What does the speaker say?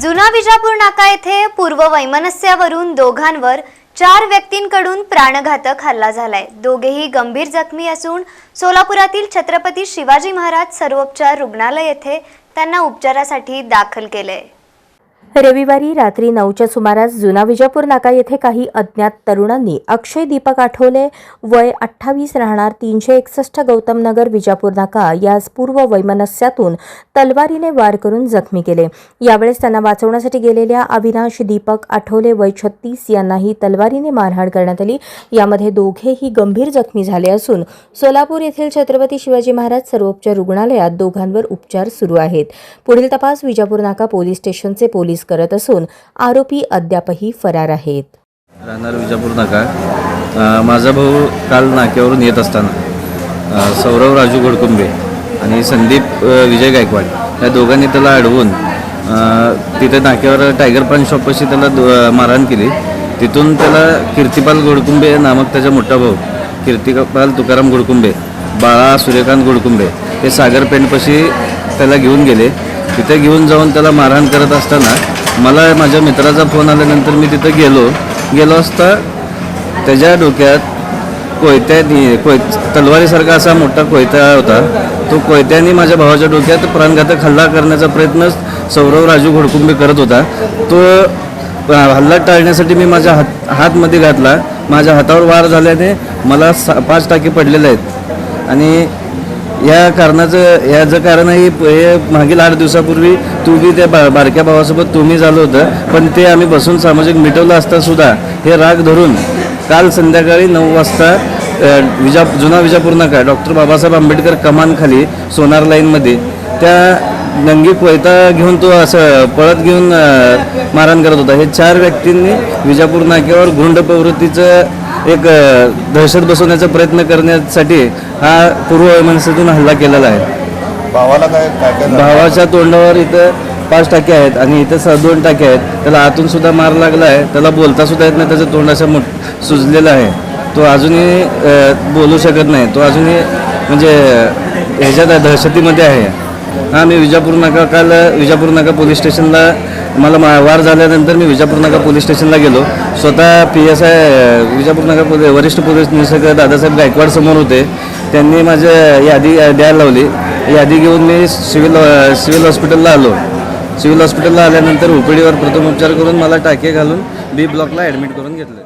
जुना विजापूर नाका येथे पूर्व वैमनस्यावरून दोघांवर चार व्यक्तींकडून प्राणघातक हल्ला झालाय. दोघेही गंभीर जखमी असून सोलापुरातील छत्रपती शिवाजी महाराज सर्वोपचार रुग्णालय येथे त्यांना उपचारासाठी दाखल केलंय. रविवारी रात्री नऊच्या सुमारास जुना विजापूर नाका येथे काही अज्ञात तरुणांनी अक्षय दीपक आठवले. वय अठ्ठावीस राहणार तीनशे एकसष्ट गौतम नगर विजापूर नाका यास पूर्व वैमनस्यातून तलवारीने वार करून जखमी केले. यावेळेस त्यांना वाचवण्यासाठी गेलेल्या अविनाश दीपक आठवले वय छत्तीस यांनाही तलवारीने मारहाण करण्यात आली. यामध्ये दोघेही गंभीर जखमी झाले असून सोलापूर येथील छत्रपती शिवाजी महाराज सर्वोपचार रुग्णालयात दोघांवर उपचार सुरू आहेत. पुढील तपास विजापूर नाका पोलीस स्टेशनचे पोलीस करत असून आरोपी अद्यापही फरार आहेत. राहणार विजापूर नाका. माझा भाऊ काल नाक्यावरून येत असताना सौरव राजू घोडकुंबे आणि संदीप विजय गायकवाड या दोघांनी त्याला अडवून तिथे नाक्यावर टायगर पान शॉपपाशी त्याला दो- मारहाण केली. तिथून त्याला कीर्तिपाल गोडकुंबे नामक त्याचा मोठा भाऊ कीर्तिपाल तुकाराम गोडकुंबे बाळा सूर्यकांत गोडकुंबे हे सागर पेंटपाशी त्याला घेऊन गेले. तिथे घेऊन जाऊन त्याला मारहाण करत असताना मला माझ्या मित्राचा फोन आल्यानंतर मी तिथं गेलो. गेलो असता त्याच्या डोक्यात कोयत्यानी कोय तलवारीसारखा असा मोठा कोयता होता. तो कोयत्याने माझ्या भावाच्या डोक्यात प्राणघातक हल्ला करण्याचा प्रयत्न सौरव राजू घोडकुंबे करत होता. तो हल्ला टाळण्यासाठी मी माझ्या हात हातमध्ये घातला. माझ्या हातावर वार झाल्याने मला सा पाच टाके पडलेले आहेत. आणि या कारणाचं याचं कारण आहे हे मागील आठ दिवसापूर्वी तू बी त्या बा बारक्या भावासोबत तुम्ही झालं होतं पण ते आम्ही बसून सामाजिक मिटवलं असता सुद्धा हे राग धरून काल संध्याकाळी नऊ वाजता विजा जुना विजापूर नाका डॉक्टर बाबासाहेब आंबेडकर कमानखाली सोनार लाईनमध्ये त्या नंगी कोयता घेऊन तो असं पळत घेऊन मारहाण करत होता. हे चार व्यक्तींनी विजापूर नाक्यावर गुंड प्रवृत्तीचं एक दहशत बसवण्याचा प्रयत्न करण्यासाठी हा पूर्व मनसेतून हल्ला केलेला आहे. भावाला काय? भावाच्या तोंडावर इथं पाच टाके आहेत आणि इथं स दोन टाके आहेत. त्याला आतून सुद्धा मार लागला आहे. त्याला बोलता सुद्धा येत नाही. त्याचं तोंड असं मोठ सुजलेलं आहे. तो अजूनही बोलू शकत नाही. तो अजूनही म्हणजे ह्याच्यात दहशतीमध्ये आहे. हां मी विजापूर नाका काल विजापूर नाका पोलीस स्टेशनला मला मा वार झाल्यानंतर मी विजापूर नाका पोलीस स्टेशनला गेलो. स्वतः पी एस आय विजापूर नाका पोलीस वरिष्ठ पोलीस निरीक्षक दादासाहेब गायकवाड समोर होते. त्यांनी माझ्या यादी द्यायला लावली. यादी घेऊन मी सिव्हिल सिव्हिल हॉस्पिटलला आलो. सिव्हिल हॉस्पिटलला आल्यानंतर ओपीडीवर प्रथमोपचार करून मला टाके घालून बी ब्लॉकला ॲडमिट करून घेतलं.